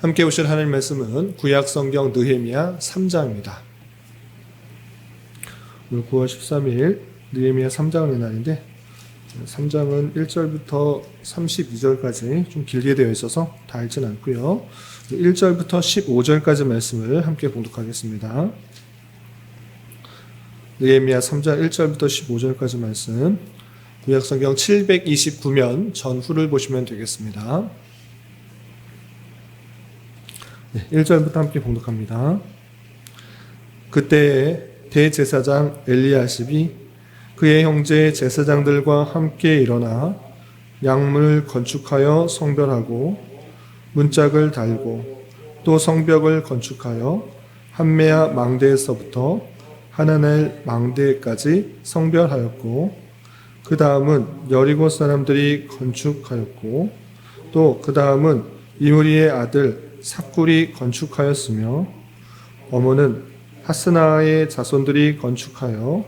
함께 오실 하나님 말씀은 구약 성경 느헤미야 3장입니다. 오늘 9월 13일 느헤미야 3장을 낸 날인데 3장은 1절부터 32절까지 좀 길게 되어 있어서 다 읽지는 않고요. 1절부터 15절까지 말씀을 함께 봉독하겠습니다. 느헤미야 3장 1절부터 15절까지 말씀 구약성경 729면 전후를 보시면 되겠습니다. 네, 1절부터 함께 봉독합니다. 그때 대제사장 엘리야십이 그의 형제 제사장들과 함께 일어나 양문을 건축하여 성별하고 문짝을 달고 또 성벽을 건축하여 한메아 망대에서부터 하나넬 망대까지 성별하였고 그 다음은 여리고 사람들이 건축하였고 또 그 다음은 이무리의 아들 삭굴이 건축하였으며 어머는 하스나의 자손들이 건축하여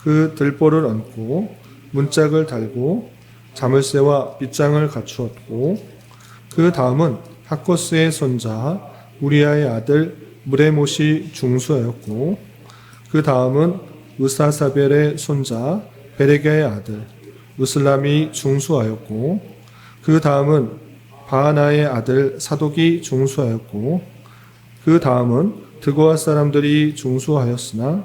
그 들보를 얹고 문짝을 달고 자물쇠와 빗장을 갖추었고 그 다음은 하코스의 손자 우리아의 아들 무레못이 중수하였고 그 다음은 으사사벨의 손자 베레게의 아들 무슬람이 중수하였고 그 다음은 바하나의 아들 사독이 중수하였고 그 다음은 드고아 사람들이 중수하였으나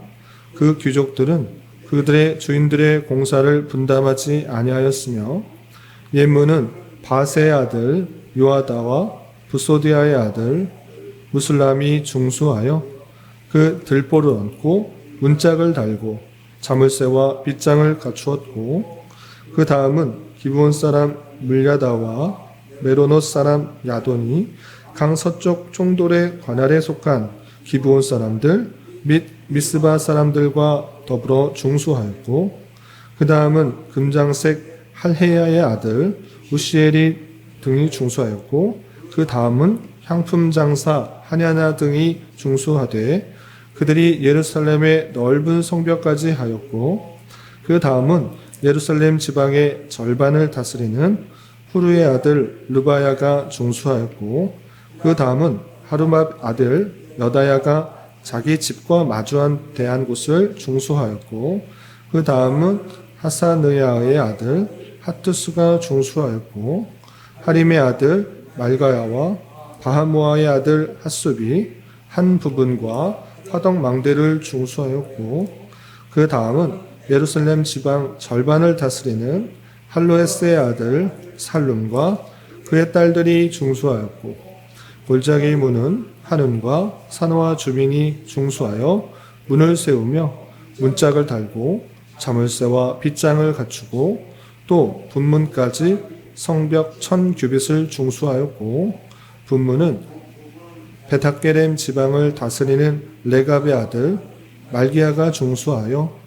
그 귀족들은 그들의 주인들의 공사를 분담하지 아니하였으며 예문은 바세의 아들 요아다와 부소디아의 아들 무슬람이 중수하여 그 들보를 얹고 문짝을 달고 자물쇠와 빗장을 갖추었고 그 다음은 기브온 사람 물야다와 메로노 사람 야돈이 강 서쪽 총돌의 관할에 속한 기브온 사람들 및 미스바 사람들과 더불어 중수하였고 그 다음은 금장색 할헤야의 아들 우시엘이 등이 중수하였고 그 다음은 향품 장사 하냐나 등이 중수하되 그들이 예루살렘의 넓은 성벽까지 하였고 그 다음은 예루살렘 지방의 절반을 다스리는 후르의 아들 르바야가 중수하였고 그 다음은 하루맙 아들 여다야가 자기 집과 마주한 대한 곳을 중수하였고 그 다음은 하사느야의 아들 하투스가 중수하였고 하림의 아들 말가야와 바하모아의 아들 핫숲이 한 부분과 화덕 망대를 중수하였고 그 다음은 예루살렘 지방 절반을 다스리는 할로에스의 아들 살룸과 그의 딸들이 중수하였고 골짜기 문은 하는과 산호와 주민이 중수하여 문을 세우며 문짝을 달고 자물쇠와 빗장을 갖추고 또 분문까지 성벽 천 규빗을 중수하였고 분문은 베타게렘 지방을 다스리는 레갑의 아들 말기야가 중수하여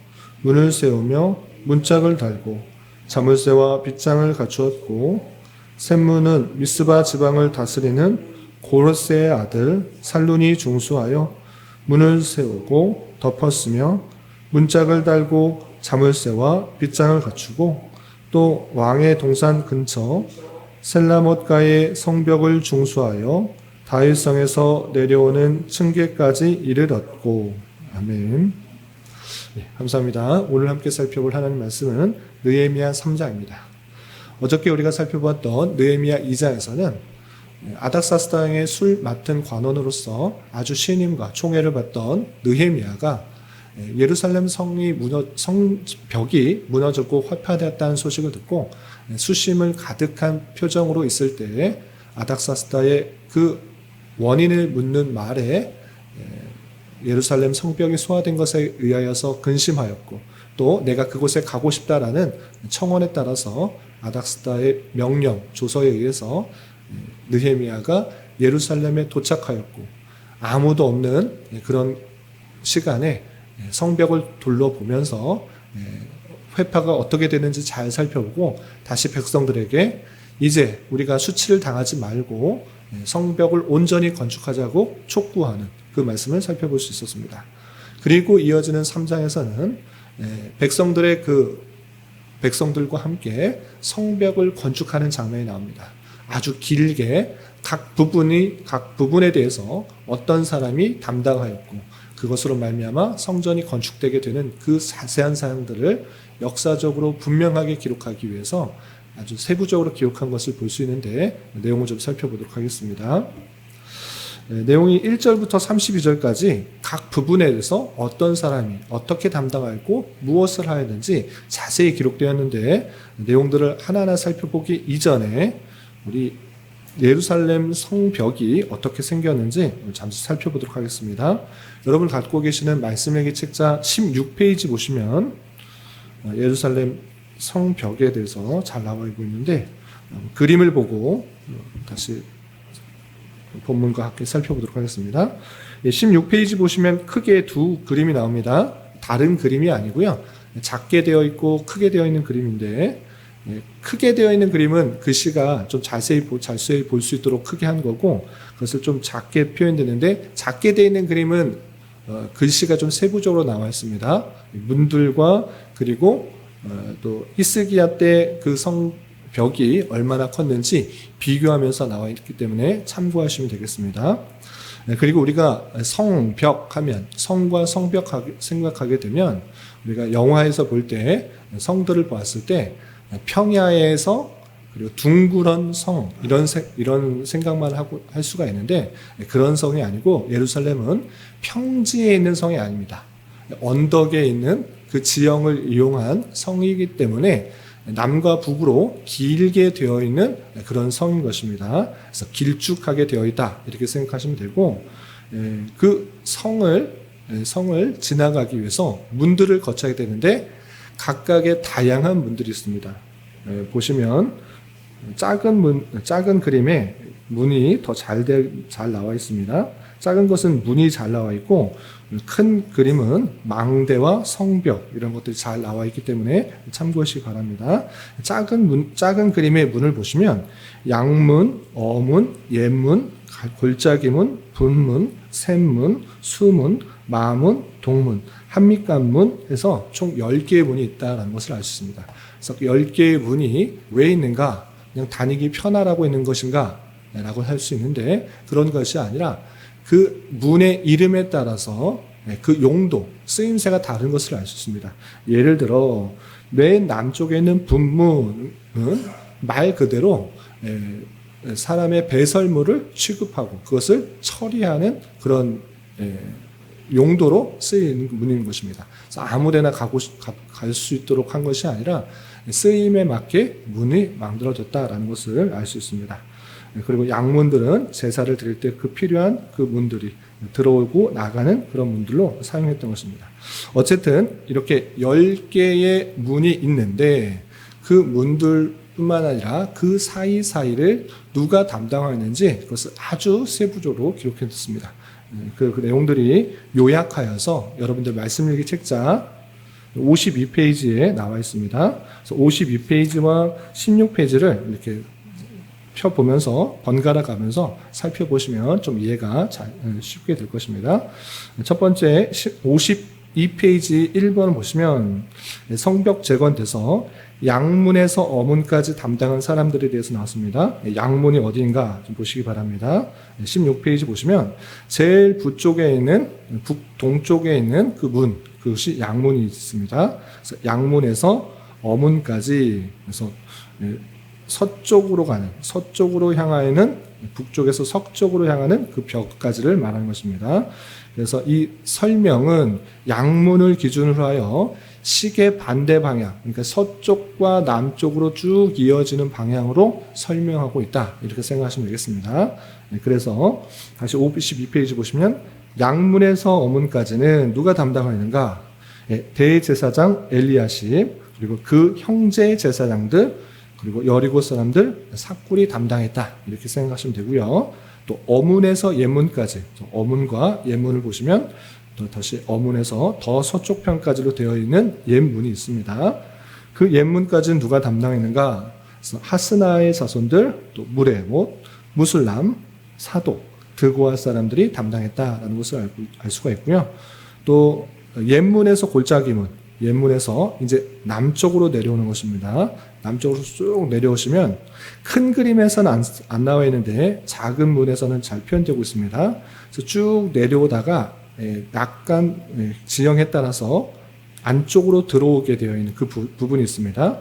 문을 세우며 문짝을 달고 자물쇠와 빗장을 갖추었고 샘문은 미스바 지방을 다스리는 고르세의 아들 살룬이 중수하여 문을 세우고 덮었으며 문짝을 달고 자물쇠와 빗장을 갖추고 또 왕의 동산 근처 셀라못가의 성벽을 중수하여 다윗성에서 내려오는 층계까지 이르렀고 아멘. 네, 감사합니다. 오늘 함께 살펴볼 하나님 말씀은 느헤미야 3장입니다. 어저께 우리가 살펴봤던 느헤미야 2장에서는 아닥사스 당의 술 맡은 관원으로서 아주 신임과 총애를 받던 느헤미야가 예루살렘 성이 무너, 성벽이 무너졌고 화폐되었다는 소식을 듣고 수심을 가득한 표정으로 있을 때 아닥사스다의 그 원인을 묻는 말에 예루살렘 성벽이 소화된 것에 의하여서 근심하였고 또 내가 그곳에 가고 싶다라는 청원에 따라서 아닥스다의 명령 조서에 의해서 느헤미야가 예루살렘에 도착하였고 아무도 없는 그런 시간에 성벽을 둘러보면서 회파가 어떻게 되는지 잘 살펴보고 다시 백성들에게 이제 우리가 수치를 당하지 말고 성벽을 온전히 건축하자고 촉구하는 그 말씀을 살펴볼 수 있었습니다. 그리고 이어지는 3장에서는 백성들의 그 백성들과 함께 성벽을 건축하는 장면이 나옵니다. 아주 길게 각 부분이 각 부분에 대해서 어떤 사람이 담당하였고 그것으로 말미암아 성전이 건축되게 되는 그 자세한 사항들을 역사적으로 분명하게 기록하기 위해서 아주 세부적으로 기록한 것을 볼 수 있는데 내용을 좀 살펴보도록 하겠습니다. 네, 내용이 1절부터 32절까지 각 부분에 대해서 어떤 사람이 어떻게 담당하고 무엇을 하였는지 자세히 기록되었는데 내용들을 하나하나 살펴보기 이전에 우리 예루살렘 성벽이 어떻게 생겼는지 잠시 살펴보도록 하겠습니다. 여러분 갖고 계시는 말씀일기 책자 16페이지 보시면 어, 예루살렘 성벽에 대해서 잘 나와 있고 있는데 어, 그림을 보고 어, 다시 본문과 함께 살펴보도록 하겠습니다. 16페이지 보시면 크게 두 그림이 나옵니다. 다른 그림이 아니고요. 작게 되어 있고 크게 되어 있는 그림인데 예, 크게 되어 있는 그림은 글씨가 좀 자세히 보- 자세히 볼 수 있도록 크게 한 거고 그것을 좀 작게 표현되는데 작게 되어 있는 그림은 어, 글씨가 좀 세부적으로 나와 있습니다. 문들과 그리고 어, 또 히스기야 때 그 성 벽이 얼마나 컸는지 비교하면서 나와 있기 때문에 참고하시면 되겠습니다. 네, 그리고 우리가 성벽 하면 성과 성벽 하게- 생각하게 되면 우리가 영화에서 볼 때 성들을 봤을 때 평야에서 그리고 둥그런 성 이런 세- 이런 생각만 하고 할 수가 있는데 그런 성이 아니고 예루살렘은 평지에 있는 성이 아닙니다. 언덕에 있는 그 지형을 이용한 성이기 때문에 남과 북으로 길게 되어 있는 그런 성인 것입니다. 그래서 길쭉하게 되어 있다 이렇게 생각하시면 되고 예, 그 성을 예, 성을 지나가기 위해서 문들을 거쳐야 되는데 각각의 다양한 문들이 있습니다. 예, 보시면 작은 문, 작은 그림에 문이 더 잘 잘 나와 있습니다. 작은 것은 문이 잘 나와 있고 큰 그림은 망대와 성벽 이런 것들이 잘 나와 있기 때문에 참고하시기 바랍니다. 작은 문, 작은 그림의 문을 보시면 양문, 어문, 예문, 골짜기문, 분문, 샘문, 수문, 마문, 동문, 한밑간문 해서 총 10개의 문이 있다는 것을 알 수 있습니다. 그래서 그 10개의 문이 왜 있는가? 그냥 다니기 편하라고 있는 것인가? 라고 할 수 있는데 그런 것이 아니라 그 문의 이름에 따라서 그 용도, 쓰임새가 다른 것을 알 수 있습니다. 예를 들어 맨 남쪽에 있는 분문은 말 그대로 에, 사람의 배설물을 취급하고 그것을 처리하는 그런 에, 용도로 쓰이는 문인 것입니다. 아무데나 가고 갈 수 있도록 한 것이 아니라 쓰임에 맞게 문이 만들어졌다라는 것을 알 수 있습니다. 그리고 양문들은 제사를 드릴 때 그 필요한 그 문들이 들어오고 나가는 그런 문들로 사용했던 것입니다. 어쨌든 이렇게 10개의 문이 있는데 그 문들 뿐만 아니라 그 사이사이를 누가 담당하였는지 그것을 아주 세부적으로 기록해뒀습니다. 그, 그 내용들이 요약하여서 여러분들 말씀일기 책자 52페이지에 나와 있습니다. 그래서 52페이지와 16페이지를 이렇게 펴보면서 번갈아 가면서 살펴보시면 좀 이해가 잘, 어, 쉽게 될 것입니다. 첫 번째 52페이지 1번 보시면 성벽 재건돼서 양문에서 어문까지 담당한 사람들에 대해서 나왔습니다. 양문이 어디인가 좀 보시기 바랍니다. 16페이지 보시면 제일 북쪽에 있는 북동쪽에 있는 그 문, 그것이 양문이 있습니다. 양문에서 어문까지 그래서 서쪽으로 가는 서쪽으로 향하여는 북쪽에서 서쪽으로 향하는 그 벽까지를 말하는 것입니다. 그래서 이 설명은 양문을 기준으로 하여 시계 반대 방향, 그러니까 서쪽과 남쪽으로 쭉 이어지는 방향으로 설명하고 있다. 이렇게 생각하시면 되겠습니다. 네, 그래서 다시 52페이지 보시면 양문에서 어문까지는 누가 담당하는가? 예, 대제사장 엘리야십 그리고 그 형제 제사장들 그리고 여리고 사람들 사꿀이 담당했다 이렇게 생각하시면 되고요. 또 어문에서 예문까지 어문과 예문을 보시면 또 다시 어문에서 더 서쪽 편까지로 되어 있는 옛문이 있습니다. 그 옛문까지는 누가 담당했는가? 하스나의 자손들, 또 무레못, 무술람, 사독, 드고아 사람들이 담당했다라는 것을 알 수가 있고요. 또 옛문에서 골짜기문, 옛문에서 이제 남쪽으로 내려오는 것입니다. 남쪽으로 쭉 내려오시면 큰 그림에서는 안, 안 나와 있는데 작은 문에서는 잘 표현되고 있습니다. 그래서 쭉 내려오다가 예, 약간 예, 지형에 따라서 안쪽으로 들어오게 되어 있는 그 부, 부분이 있습니다.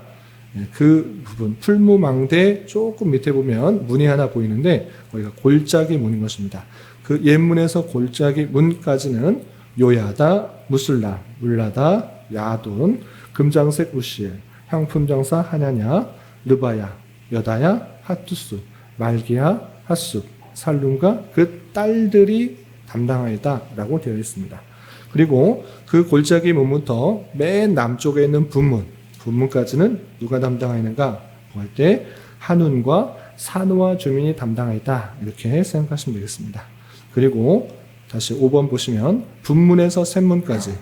예, 그 부분 풀무망대 조금 밑에 보면 문이 하나 보이는데 거기가 골짜기 문인 것입니다. 그 옛문에서 골짜기 문까지는 요야다, 무슬라, 물라다, 야돈, 금장색 우시엘, 향품장사 하냐냐, 르바야, 여다야, 하투스, 말기야, 하수, 살룸과 그 딸들이 담당하였다라고 되어 있습니다. 그리고 그 골짜기 문부터 맨 남쪽에 있는 분문, 분문까지는 누가 담당하였는가 할 때 한운과 산호와 주민이 담당하였다 이렇게 생각하시면 되겠습니다. 그리고 다시 5번 보시면 분문에서 샘문까지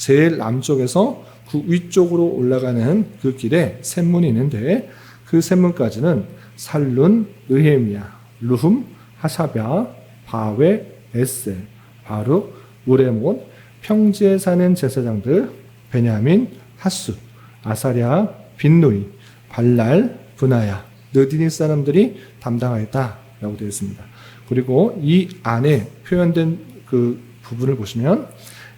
제일 남쪽에서 그 위쪽으로 올라가는 그 길에 샘문이 있는데 그 샘문까지는 살룬, 느헤미야, 루흠, 하사랴, 바웨, 에셀, 바룩, 우레몬, 평지에 사는 제사장들, 베냐민, 하수, 아사랴, 빈누이, 발랄, 분하야, 느디니 사람들이 담당하였다라고 되어 있습니다. 그리고 이 안에 표현된 그 부분을 보시면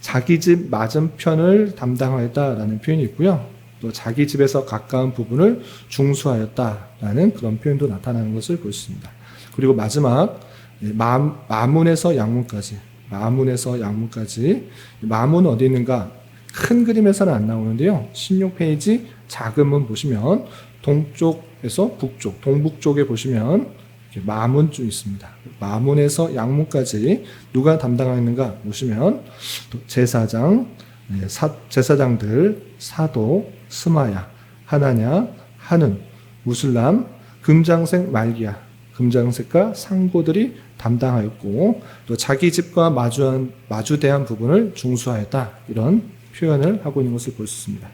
자기 집 맞은편을 담당하였다라는 표현이 있고요. 또 자기 집에서 가까운 부분을 중수하였다라는 그런 표현도 나타나는 것을 볼 수 있습니다. 그리고 마지막 예, 마, 마문에서 양문까지 마문에서 양문까지 마문 어디 있는가 큰 그림에서는 안 나오는데요. 16페이지 작은 문 보시면 동쪽에서 북쪽, 동북쪽에 보시면 마문쯤 있습니다. 마문에서 양문까지 누가 담당하는가 보시면 또 제사장, 네, 사, 제사장들, 사도, 스마야, 하나냐, 하는, 무슬람, 금장색 말기야, 금장색과 상고들이 담당하였고 또 자기 집과 마주한 마주대한 부분을 중수하였다 이런 표현을 하고 있는 것을 볼 수 있습니다.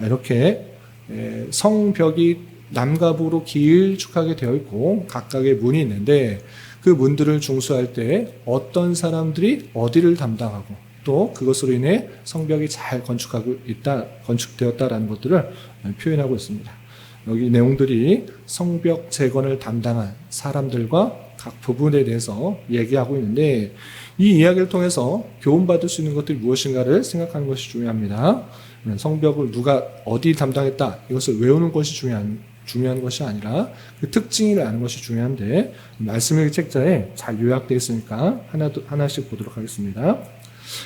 이렇게 에, 성벽이 북으로 길쭉하게 되어 있고 각각의 문이 있는데 그 문들을 중수할 때 어떤 사람들이 어디를 담당하고 또 그것으로 인해 성벽이 잘 건축하고 있다 건축되었다라는 것들을 표현하고 있습니다. 여기 내용들이 성벽 재건을 담당한 사람들과 각 부분에 대해서 얘기하고 있는데 이 이야기를 통해서 교훈받을 수 있는 것들이 무엇인가를 생각하는 것이 중요합니다. 성벽을 누가 어디 담당했다 이것을 외우는 것이 중요한 중요한 것이 아니라 그 특징을 아는 것이 중요한데 말씀의 책자에 잘 요약되어 있으니까 하나 하나씩 보도록 하겠습니다.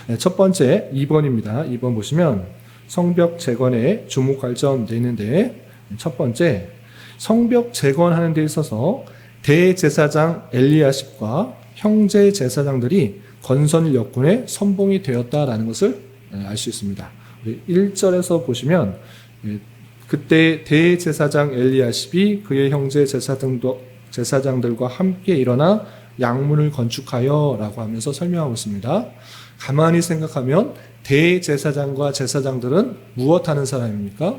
네, 첫 번째 2번입니다. 2번 보시면 성벽 재건에 주목할 점 되어 있는데 첫 번째 성벽 재건하는 데 있어서 대제사장 엘리야십과 형제 제사장들이 건설 역군의 선봉이 되었다라는 것을 알 수 있습니다. 1절에서 보시면 그때 대제사장 엘리야십이 그의 형제 제사장들과 함께 일어나 양문을 건축하여 라고 하면서 설명하고 있습니다. 가만히 생각하면 대제사장과 제사장들은 무엇 하는 사람입니까?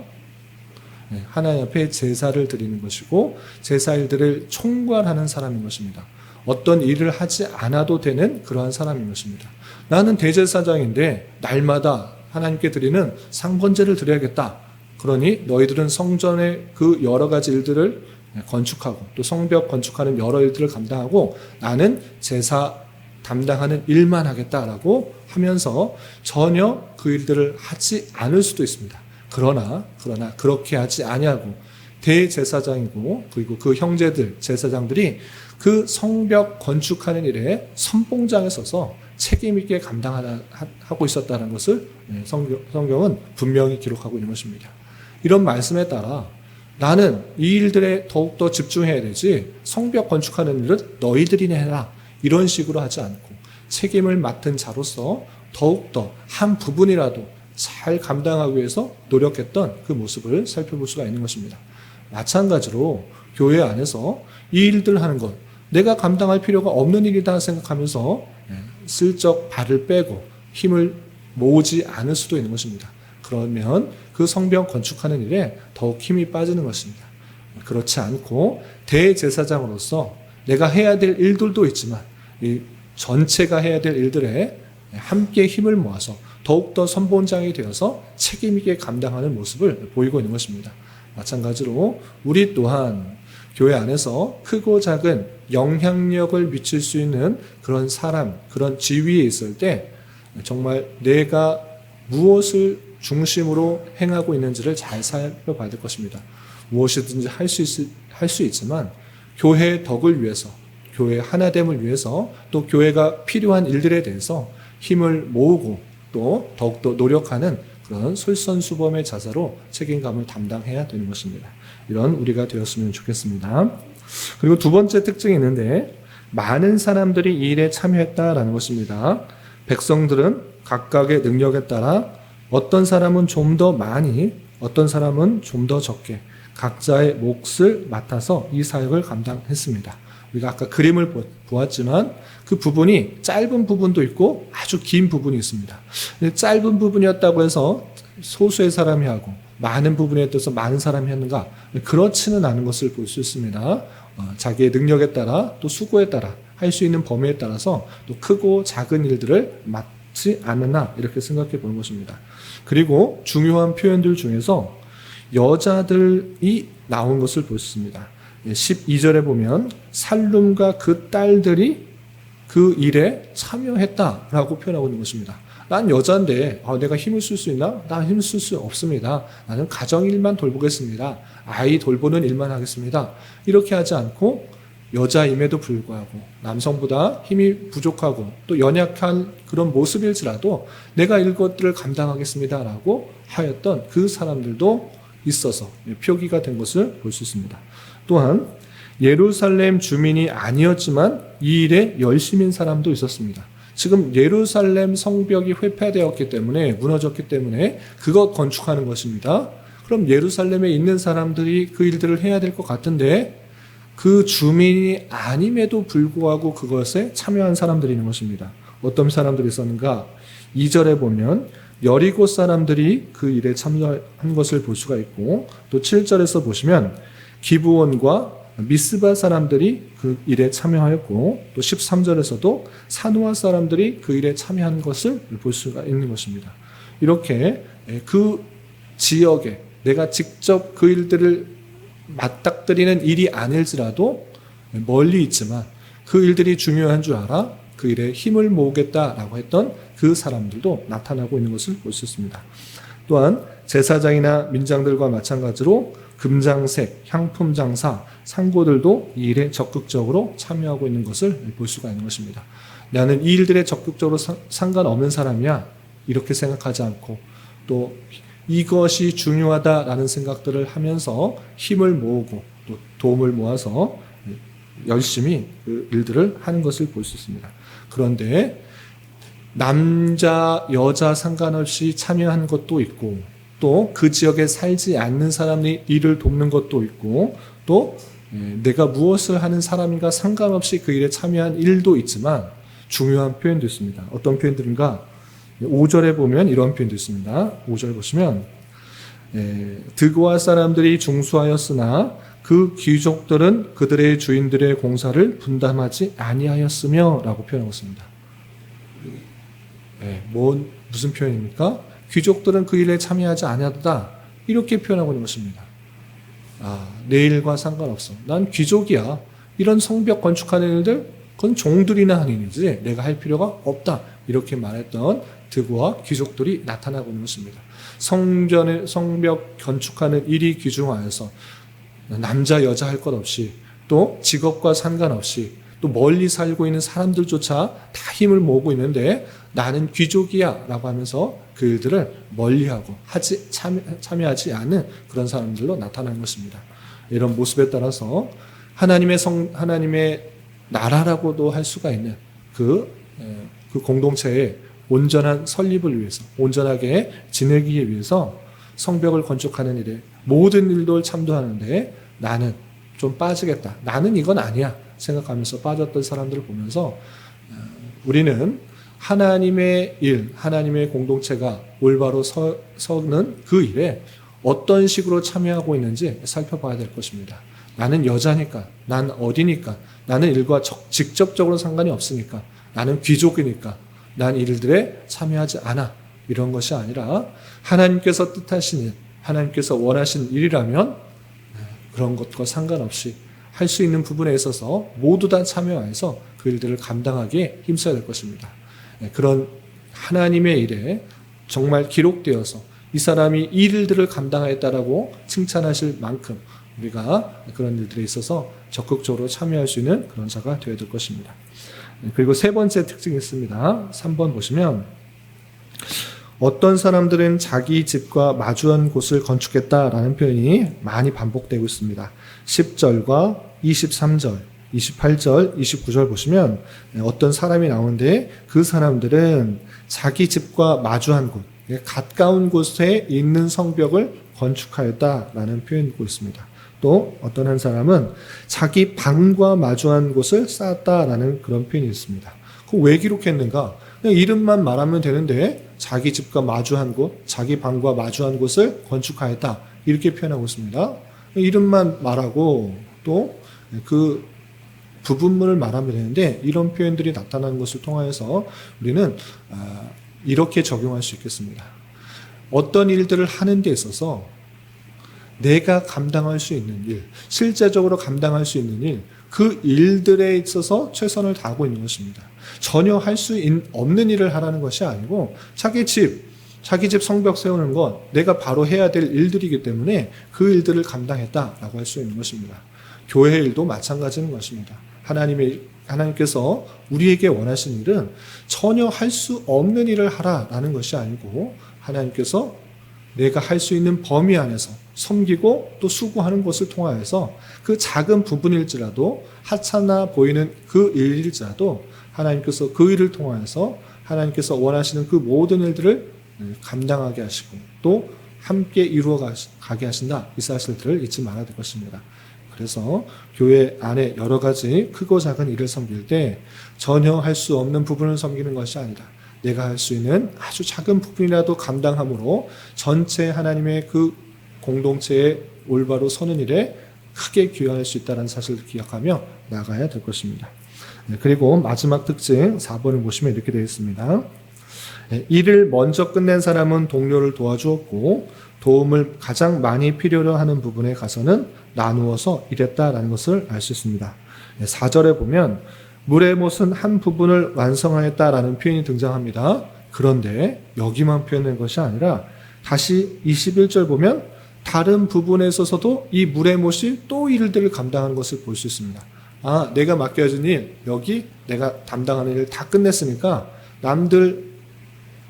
네, 하나님 앞에 제사를 드리는 것이고 제사 일들을 총괄하는 사람인 것입니다. 어떤 일을 하지 않아도 되는 그러한 사람인 것입니다. 나는 대제사장인데 날마다 하나님께 드리는 상번제를 드려야겠다. 그러니 너희들은 성전의 그 여러 가지 일들을 건축하고 또 성벽 건축하는 여러 일들을 감당하고 나는 제사 담당하는 일만 하겠다라고 하면서 전혀 그 일들을 하지 않을 수도 있습니다. 그러나 그러나 그렇게 하지 아니하고 대제사장이고 그리고 그 형제들 제사장들이 그 성벽 건축하는 일에 선봉장에 서서 책임 있게 감당하고 있었다는 것을 성경은 분명히 기록하고 있는 것입니다. 이런 말씀에 따라 나는 이 일들에 더욱더 집중해야 되지 성벽 건축하는 일은 너희들이 해라 이런 식으로 하지 않고 책임을 맡은 자로서 더욱더 한 부분이라도 잘 감당하기 위해서 노력했던 그 모습을 살펴볼 수가 있는 것입니다. 마찬가지로 교회 안에서 이 일들 하는 것 내가 감당할 필요가 없는 일이다 생각하면서 예, 슬쩍 발을 빼고 힘을 모으지 않을 수도 있는 것입니다. 그러면 그 성벽 건축하는 일에 더욱 힘이 빠지는 것입니다. 그렇지 않고 대제사장으로서 내가 해야 될 일들도 있지만 이 전체가 해야 될 일들에 함께 힘을 모아서 더욱더 선본장이 되어서 책임있게 감당하는 모습을 보이고 있는 것입니다. 마찬가지로 우리 또한 교회 안에서 크고 작은 영향력을 미칠 수 있는 그런 사람, 그런 지위에 있을 때 정말 내가 무엇을 중심으로 행하고 있는지를 잘 살펴봐야 될 것입니다. 무엇이든지 할 수 할 수 있지만 교회의 덕을 위해서, 교회 하나됨을 위해서 또 교회가 필요한 일들에 대해서 힘을 모으고 또 더욱더 노력하는 그런 솔선수범의 자세로 책임감을 담당해야 되는 것입니다. 이런 우리가 되었으면 좋겠습니다. 그리고 두 번째 특징이 있는데 많은 사람들이 이 일에 참여했다라는 것입니다. 백성들은 각각의 능력에 따라 어떤 사람은 좀 더 많이, 어떤 사람은 좀 더 적게 각자의 몫을 맡아서 이 사역을 감당했습니다. 우리가 아까 그림을 보- 보았지만 그 부분이 짧은 부분도 있고 아주 긴 부분이 있습니다. 짧은 부분이었다고 해서 소수의 사람이 하고 많은 부분에 대해서 많은 사람이 하는가 그렇지는 않은 것을 볼 수 있습니다. 어, 자기의 능력에 따라 또 수고에 따라 할 수 있는 범위에 따라서 또 크고 작은 일들을 맡 지 않으나 이렇게 생각해 보는 것입니다. 그리고 중요한 표현들 중에서 여자들이 나온 것을 있습니다. 12절에 보면 살룸과 그 딸들이 그 일에 참여했다라고 표현하고 있는 것입니다. 난 여자인데 아, 내가 힘을 쓸 수 있나? 나 힘을 쓸 수 없습니다. 나는 가정 일만 돌보겠습니다. 아이 돌보는 일만 하겠습니다. 이렇게 하지 않고 여자임에도 불구하고 남성보다 힘이 부족하고 또 연약한 그런 모습일지라도 내가 이것들을 감당하겠습니다라고 하였던 그 사람들도 있어서 표기가 된 것을 볼 수 있습니다. 또한 예루살렘 주민이 아니었지만 이 일에 열심인 사람도 있었습니다. 지금 예루살렘 성벽이 회파되었기 때문에 무너졌기 때문에 그것 건축하는 것입니다. 그럼 예루살렘에 있는 사람들이 그 일들을 해야 될 것 같은데 그 주민이 아님에도 불구하고 그것에 참여한 사람들이 있는 것입니다. 어떤 사람들이 있었는가? 2절에 보면 여리고 사람들이 그 일에 참여한 것을 볼 수가 있고 또 7절에서 보시면 기부원과 미스바 사람들이 그 일에 참여하였고 또 13절에서도 사노아 사람들이 그 일에 참여한 것을 볼 수가 있는 것입니다. 이렇게 그 지역에 내가 직접 그 일들을 맞닥뜨리는 일이 아닐지라도 멀리 있지만 그 일들이 중요한 줄 알아 그 일에 힘을 모으겠다라고 했던 그 사람들도 나타나고 있는 것을 볼 수 있습니다. 또한 제사장이나 민장들과 마찬가지로 금장색, 향품 장사, 상고들도 이 일에 적극적으로 참여하고 있는 것을 볼 수가 있는 것입니다. 나는 이 일들에 적극적으로 상- 상관없는 사람이야. 이렇게 생각하지 않고 또 이것이 중요하다라는 생각들을 하면서 힘을 모으고 또 도움을 모아서 열심히 그 일들을 하는 것을 볼 수 있습니다. 그런데 남자, 여자 상관없이 참여한 것도 있고 또 그 지역에 살지 않는 사람이 일을 돕는 것도 있고 또 예, 내가 무엇을 하는 사람인가 상관없이 그 일에 참여한 일도 있지만 중요한 표현도 있습니다. 어떤 표현들인가? 5절에 보면 이런 표현도 있습니다. 5절 보시면 예, 드고아 사람들이 중수하였으나 그 귀족들은 그들의 주인들의 공사를 분담하지 아니하였으며라고 표현하고 있습니다. 예, 뭔 무슨 표현입니까? 귀족들은 그 일에 참여하지 아니하다 이렇게 표현하고 있는 것입니다. 아, 내 일과 상관없어. 난 귀족이야. 이런 성벽 건축하는 일들 그건 종들이나 하는 일이지 내가 할 필요가 없다. 이렇게 말했던 드고와 귀족들이 나타나고 있는 것입니다. 성전의 성벽 건축하는 일이 귀중하여서 남자 여자 할 것 없이 또 직업과 상관없이 또 멀리 살고 있는 사람들조차 다 힘을 모으고 있는데 나는 귀족이야라고 하면서 그 일들을 멀리하고 하지 참여, 참여하지 않는 그런 사람들로 나타나는 것입니다. 이런 모습에 따라서 하나님의 성 하나님의 나라라고도 할 수가 있는 그, 에, 그 공동체의 온전한 설립을 위해서 온전하게 지내기 위해서 성벽을 건축하는 일에 모든 일도 참도하는데 나는 좀 빠지겠다. 나는 이건 아니야. 생각하면서 빠졌던 사람들을 보면서 어, 우리는 하나님의 일, 하나님의 공동체가 올바로 서, 서는 그 일에 어떤 식으로 참여하고 있는지 살펴봐야 될 것입니다. 나는 여자니까, 난 어디니까, 나는 일과 적- 직접적으로 상관이 없으니까, 나는 귀족이니까, 난 일들에 참여하지 않아. 이런 것이 아니라 하나님께서 뜻하신 일, 하나님께서 원하신 일이라면 네, 그런 것과 상관없이 할 수 있는 부분에 있어서 모두 다 참여해서 그 일들을 감당하기에 힘써야 될 것입니다. 네, 그런 하나님의 일에 정말 기록되어서 이 사람이 이 일들을 감당하였다라고 칭찬하실 만큼 우리가 그런 일들에 있어서 적극적으로 참여할 수 있는 그런 자가 되어야 될 것입니다. 네, 그리고 세 번째 특징이 있습니다. 3번 보시면 어떤 사람들은 자기 집과 마주한 곳을 건축했다라는 표현이 많이 반복되고 있습니다. 10절과 23절, 28절, 29절 보시면 어떤 사람이 나오는데 그 사람들은 자기 집과 마주한 곳, 가까운 곳에 있는 성벽을 건축하였다라는 표현이 있고 있습니다. 또 어떤 한 사람은 자기 방과 마주한 곳을 쌓았다라는 그런 표현이 있습니다. 그 왜 기록했는가? 그냥 이름만 말하면 되는데 자기 집과 마주한 곳, 자기 방과 마주한 곳을 건축하였다 이렇게 표현하고 있습니다. 이름만 말하고 또 그 부분문을 말하면 되는데 이런 표현들이 나타나는 것을 통하여서 우리는 아, 이렇게 적용할 수 있겠습니다. 어떤 일들을 하는 데 있어서 내가 감당할 수 있는 일, 실제적으로 감당할 수 있는 일, 그 일들에 있어서 최선을 다하고 있는 것입니다. 전혀 할 수 없는 일을 하라는 것이 아니고 자기 집, 자기 집 성벽 세우는 것, 내가 바로 해야 될 일들이기 때문에 그 일들을 감당했다라고 할 수 있는 것입니다. 교회 일도 마찬가지인 것입니다. 하나님의 하나님께서 우리에게 원하신 일은 전혀 할 수 없는 일을 하라라는 것이 아니고 하나님께서 내가 할 수 있는 범위 안에서 섬기고 또 수고하는 것을 통하여서 그 작은 부분일지라도 하찮아 보이는 그 일일지라도 하나님께서 그 일을 통하여서 하나님께서 원하시는 그 모든 일들을 감당하게 하시고 또 함께 이루어 가게 하신다. 이 사실들을 잊지 말아야 될 것입니다. 그래서 교회 안에 여러 가지 크고 작은 일을 섬길 때 전혀 할 수 없는 부분을 섬기는 것이 아니라 내가 할 수 있는 아주 작은 부분이라도 감당함으로 전체 하나님의 그 공동체의 올바로 서는 일에 크게 기여할 수 있다는 사실을 기억하며 나가야 될 것입니다. 네, 그리고 마지막 특징 4번을 보시면 이렇게 되어 있습니다. 네, 일을 먼저 끝낸 사람은 동료를 도와주었고 도움을 가장 많이 필요로 하는 부분에 가서는 나누어서 일했다라는 것을 알 수 있습니다. 4절에 보면 물의 못은 한 부분을 완성하였다라는 표현이 등장합니다. 그런데 여기만 표현된 것이 아니라 다시 21절 보면 다른 부분에 있어서도 이 물의 못이 또 일들을 감당하는 것을 볼 수 있습니다. 아, 내가 맡겨진 일, 여기 내가 담당하는 일 다 끝냈으니까 남들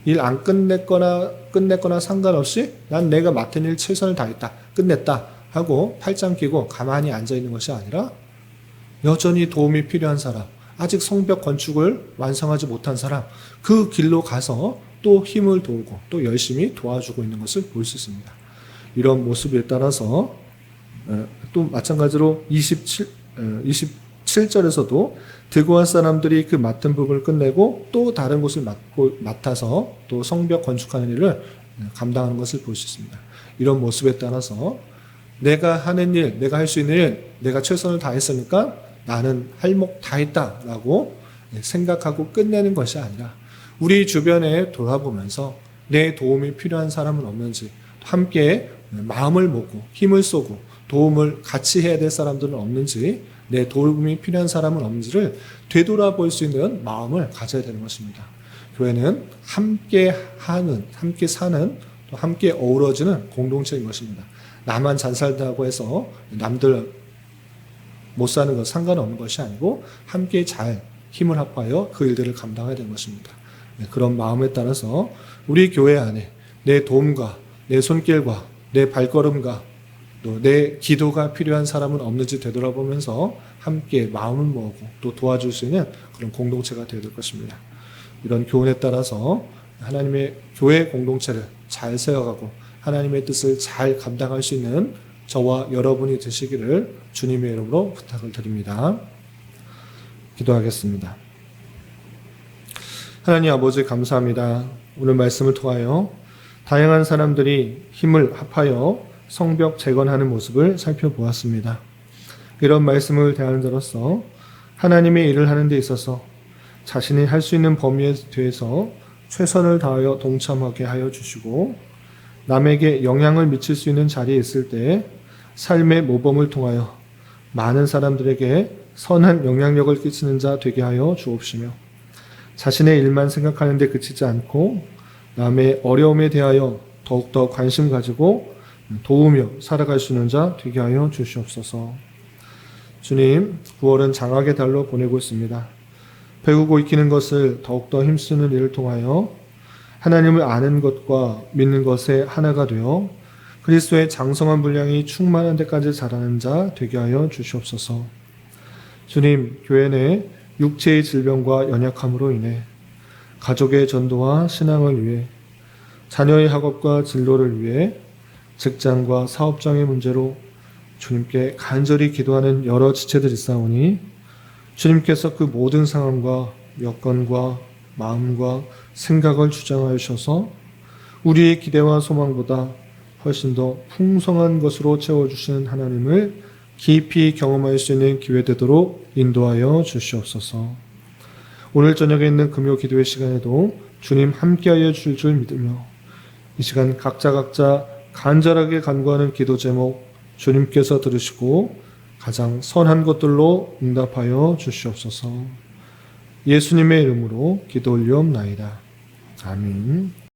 일 안 끝냈거나 끝냈거나 상관없이 난 내가 맡은 일 최선을 다했다. 끝냈다. 하고 팔짱 끼고 가만히 앉아 있는 것이 아니라 여전히 도움이 필요한 사람, 아직 성벽 건축을 완성하지 못한 사람, 그 길로 가서 또 힘을 도우고 또 열심히 도와주고 있는 것을 볼 수 있습니다. 이런 모습에 따라서 어, 또 마찬가지로 27, 27절에서도 드고한 사람들이 그 맡은 부분을 끝내고 또 다른 곳을 맡고, 맡아서 또 성벽 건축하는 일을 감당하는 것을 볼 수 있습니다. 이런 모습에 따라서 내가 하는 일, 내가 할 수 있는 일, 내가 최선을 다했으니까 나는 할 목 다 했다라고 생각하고 끝내는 것이 아니라 우리 주변에 돌아보면서 내 도움이 필요한 사람은 없는지 함께 마음을 먹고 힘을 쏘고 도움을 같이 해야 될 사람들은 없는지 내 도움이 필요한 사람은 없는지를 되돌아볼 수 있는 마음을 가져야 되는 것입니다. 교회는 함께 하는, 함께 사는, 또 함께 어우러지는 공동체인 것입니다. 나만 잘 살다고 해서 남들 못 사는 것 상관없는 것이 아니고 함께 잘 힘을 합하여 그 일들을 감당해야 되는 것입니다. 네, 그런 마음에 따라서 우리 교회 안에 내 도움과 내 손길과 내 발걸음과 또 내 기도가 필요한 사람은 없는지 되돌아보면서 함께 마음을 모으고 또 도와줄 수 있는 그런 공동체가 되어야 될 것입니다. 이런 교훈에 따라서 하나님의 교회 공동체를 잘 세워가고 하나님의 뜻을 잘 감당할 수 있는 저와 여러분이 되시기를 주님의 이름으로 부탁을 드립니다. 기도하겠습니다. 하나님 아버지 감사합니다. 오늘 말씀을 통하여 다양한 사람들이 힘을 합하여 성벽 재건하는 모습을 살펴보았습니다. 이런 말씀을 대하는 자로서 하나님의 일을 하는 데 있어서 자신이 할 수 있는 범위에 대해서 최선을 다하여 동참하게 하여 주시고 남에게 영향을 미칠 수 있는 자리에 있을 때 삶의 모범을 통하여 많은 사람들에게 선한 영향력을 끼치는 자 되게 하여 주옵시며 자신의 일만 생각하는 데 그치지 않고 남의 어려움에 대하여 더욱더 관심 가지고 도우며 살아갈 수 있는 자 되게 하여 주시옵소서. 주님, 9월은 장학의 달로 보내고 있습니다. 배우고 익히는 것을 더욱더 힘쓰는 일을 통하여 하나님을 아는 것과 믿는 것에 하나가 되어 그리스도의 장성한 분량이 충만한 데까지 자라는 자 되게 하여 주시옵소서. 주님, 교회 내 육체의 질병과 연약함으로 인해 가족의 전도와 신앙을 위해 자녀의 학업과 진로를 위해 직장과 사업장의 문제로 주님께 간절히 기도하는 여러 지체들이 있사오니 주님께서 그 모든 상황과 여건과 마음과 생각을 주장하여 주셔서 우리의 기대와 소망보다 훨씬 더 풍성한 것으로 채워주시는 하나님을 깊이 경험할 수 있는 기회 되도록 인도하여 주시옵소서. 오늘 저녁에 있는 금요 기도의 시간에도 주님 함께하여 주실 줄 믿으며 이 시간 각자 각자 간절하게 간구하는 기도 제목 주님께서 들으시고 가장 선한 것들로 응답하여 주시옵소서. 예수님의 이름으로 기도 올리옵나이다. 아멘.